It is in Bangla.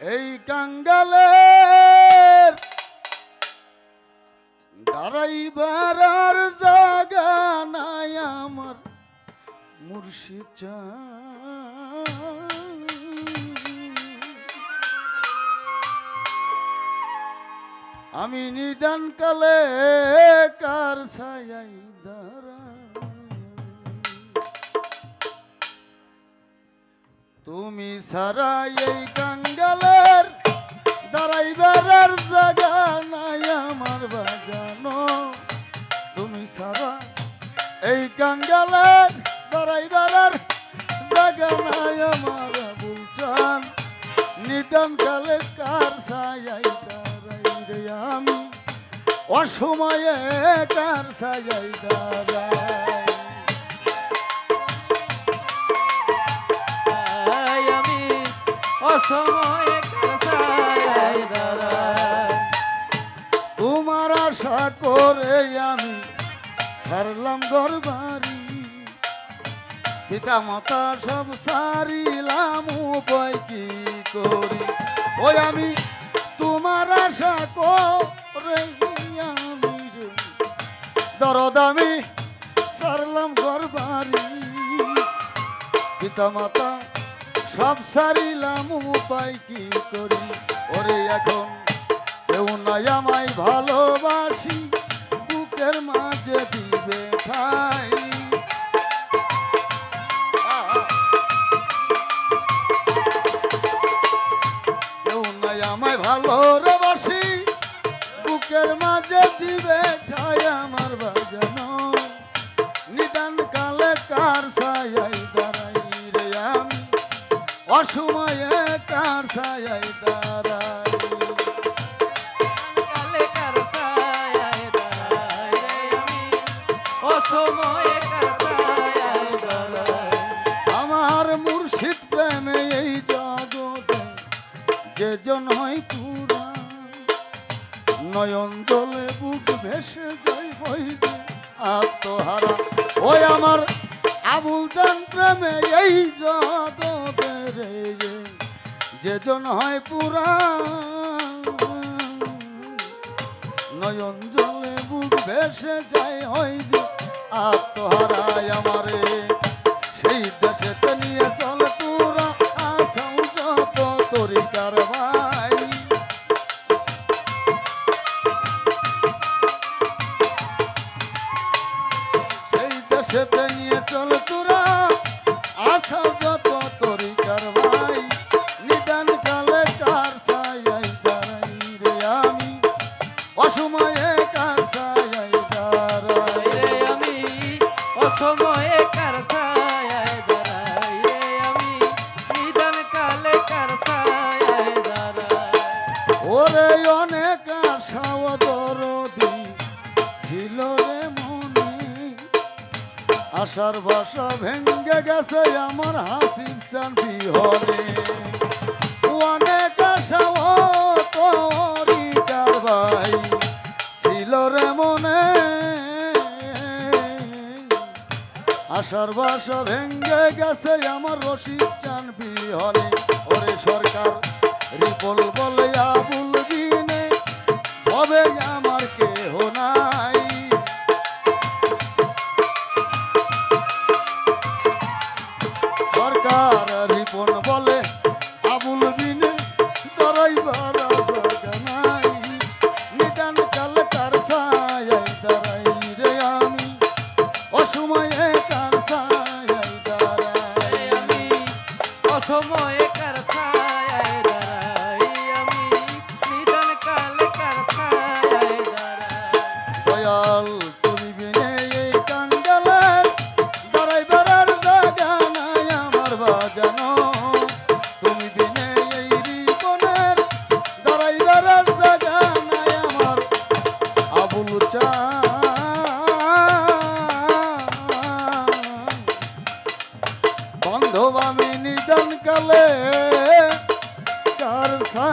এই কাঙ্গালের দাঁড়াইবার আর জাগা নাই আমার মুর্শিদ আমি নিদান কালে কার ছায়াই দাঁড়াই? তুমি সারা এই কাঙ্গালের দাঁড়াইবার আর জায়গা নাই আমার বাজানো। তুমি সারা এই কাঙ্গালের দাঁড়াইবার আর জায়গা নাই আমার বুলচান নিদান কালে কার ছায়াই দাঁড়াই রে আমি? অসময়ে কার ছায়াই দাঁড়াই? তোমার আশা করে আমি সারলাম ঘর পিতা মাতা সব সারিলাম উপায় কি করি? ওই আমি তোমার আশা করে আমি দরদ আমি সারলাম ঘর বাড়ি পিতা মাতা সব সারিলাম, উপায় কি করি? ওরে এখন কেউ নাই আমায় ভালোবাসি, বুকের মাঝে দিবে ঠাই। কেউ নাই আমায় ভালোবাসি, বুকের মাঝে দিবে কার দাঁড়াই। কালে কাটাই দাঁড়াই আমি। অসময়ে আমার মুর্শিদ প্রেমে এই জগতে যে জন হয় পুরা নয়ন জলে বুক ভেসে যাই হইছে আত্মহারা। ওই আমার আবুল চান প্রেমে এই জগতে যে জন হয় পুরা। নয়ন জলে বুক ভেসে যায় হয় যে আত্মহারায় আমারে। অসময়ে দাঁড়াই। রে আমি অসময়ে দাঁড়াই। রে আমি নিদান কালে কাটাই দাঁড়াই। ওরে অনেক আশাও দরদি ছিল রে মনে। আশার বাসা ভেঙ্গে গেছে আমার হাসির চান বিহনে আশার বাসা ভেঙ্গে গেছে আমার রশিদ চান বিহনে ওরে সরকার রিপল বলে আবুল দিনে হবে আমার কেহ নাই। সরকার, রিপন বলে আবুল দিনে দরাইবার নাই। নিদান কাল কার ছায়াই দাঁড়াই রে আমি। অসময়ে অসময়ে কাটাই দাঁড়াই আমি। নিদান কালে কাটাই দাঁড়াই। দয়াল, তুমি বিনে এই কাঙ্গালের দাঁড়াই বেড়ার জায়গা নাই আমার বাজানো কালে কার সা